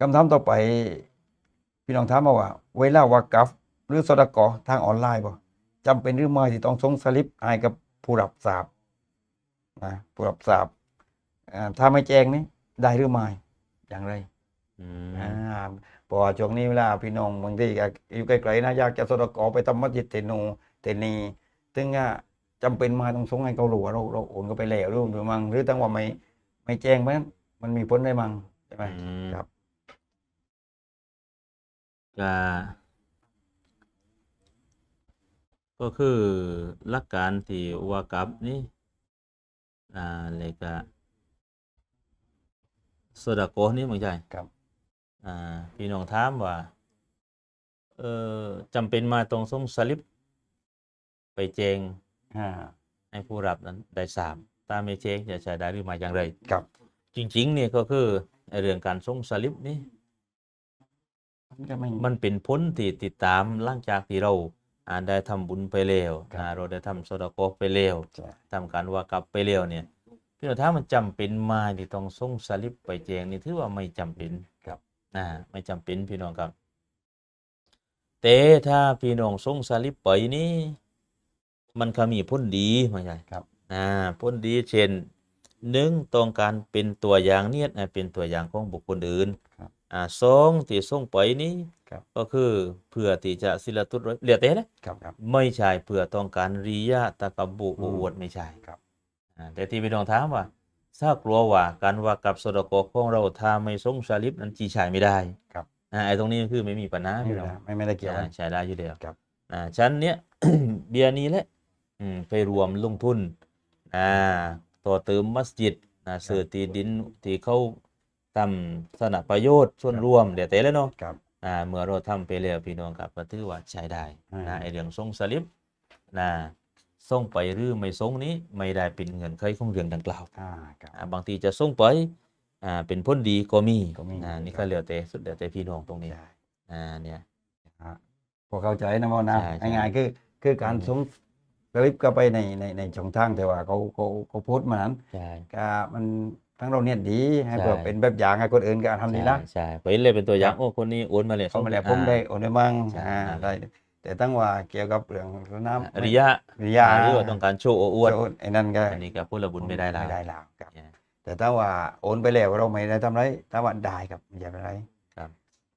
คำถามต่อไป พี่น้องถามมาว่า เวลาวักกัฟหรือสดกอทางออนไลน์บ่จำเป็นหรือไม่ที่ต้องส่งสลิปให้กับผู้รับทราบนะผู้รับทราบอ่าถ้าไม่แจ้งนี่ได้หรือไม่อย่างไรอืมอ่าเพราะว่าช่วงนี้เวลาพี่น้องบางทีก็อยู่ไกลๆนะอยากจะสดกอไปทำมัสยิดเทนูเทนีถึงอะจำเป็นมาต้องส่งให้เขารู้ว่าเราเราโอนก็ไปแล้วหรือหรือมั้งหรือตั้งว่าไม่ไม่แจ้งเพราะฉะนั้นมันมีผลได้มั้งใช่ไหมอืมครับ ก็ก็คือหลักการที่ว่ากับนี่อ่าเลยก็สดาโกนี่มึงใจครับอ่าพี่น้องถามว่าเออจำเป็นมาตรงส่งสลิป ไปแจงอ่าให้ผู้รับนั้นได้ทราบตามไม่แจ้งจะใช้ได้หรือไม่อย่างไรครับ จริง ๆ เนี่ยก็คือไอ้เรื่องการส่งสลิปนี่ มันก็ไม่ มันเป็นผลที่ติดตามหลังจากที่เราอ่าได้ทำบุญไปแล้วครับอ่าเราได้ทำสดาโกไปแล้วใช่ ทำการวากลับไปแล้วเนี่ยพี่น้องถ้ามันจำเป็นมาที่ต้องส่งสลิปไปแจ้งนี่ถือว่าไม่จำเป็นครับ อ่าไม่จำเป็นพี่น้องครับ แต่ถ้าพี่น้องส่งสลิปไปนี่ มันก็มีผลดีมาใช่ครับ อ่าผลดีเช่นหนึ่งต้องการเป็นตัวอย่างเนียดให้เป็นตัวอย่างของบุคคลอื่นครับ อ่าสองที่ส่งไปนี้ครับก็คือเพื่อที่จะศิลตุตเหลือแต่นะครับครับ ไม่ใช่เพื่อต้องการริยะตะกับบุอืมอวดไม่ใช่ครับ อ่าแต่ที่พี่น้องถามว่าถ้ากลัวว่าการว่ากับสดกของเราถ้าไม่ส่งสลิปนั้นจีใช้ไม่ได้ครับ อ่าไอ้ตรงนี้คือไม่มีปัญหาไม่พี่ได้น้องไม่ไม่ได้เกี่ยวกันใช้ได้อยู่แล้วครับ อ่าชั้นเนี้ย เบียร์นี้แหละอืมไปรวมลงทุนอ่าต่อเติมมัสยิดนะซื้อที่ดินที่เขา ทำสนประโยชน์ส่วนครับรวมเดี๋ยวแต่แล้วเนาะครับอ่าเมื่อเราทำไปแล้วพี่น้องครับก็ถือว่าใช้ได้อ่านะไอเรื่องส่งสลิปนะส่งไปหรือไม่ส่งนี้ไม่ได้เป็นเงินเคยของเรื่องดังกล่าวอ่าครับอ่าบางทีจะส่งไปอ่าเป็นผลดีก็มีก็มีอ่านี่ครัก็บเหลือแต่สุดเหลือแต่พี่น้องตรงนี้ใช่อ่าเนี่ยอ่าพอเข้าใจนะมอนะใช่ใช่ง่ายๆคือคือการอืมส่งสลิปก็ไปในในในช่องทางแต่ว่าเขาเขาเขาโพสต์มานั้นใช่ก็มัน ทั้งเราเนี่ยดีให้ใช่เพื่อเป็นแบบอย่างให้คนอื่นก็ทำดีละใช่ใช่ไปเลยเป็นตัวอย่างครับโอ้คนนี้โอนมาเลยเขามาแล้วอ่ผมได้โอนได้มั่งใช่อ่าอ่าได้แต่ตั้งว่าเกี่ยวกับเรื่องน้ำอริยะริยาหรือว่าต้องการโชว์โอ้อวดโไอ้นั่นก็อันนี้ก็พูดระบุญไม่ได้แล้วไม่ได้แล้วครับเนี่ยแต่ถ้าว่าโอนไปแล้วเราไม่ได้ทำไรถ้าว่าได้ครับอย่าเป็นไร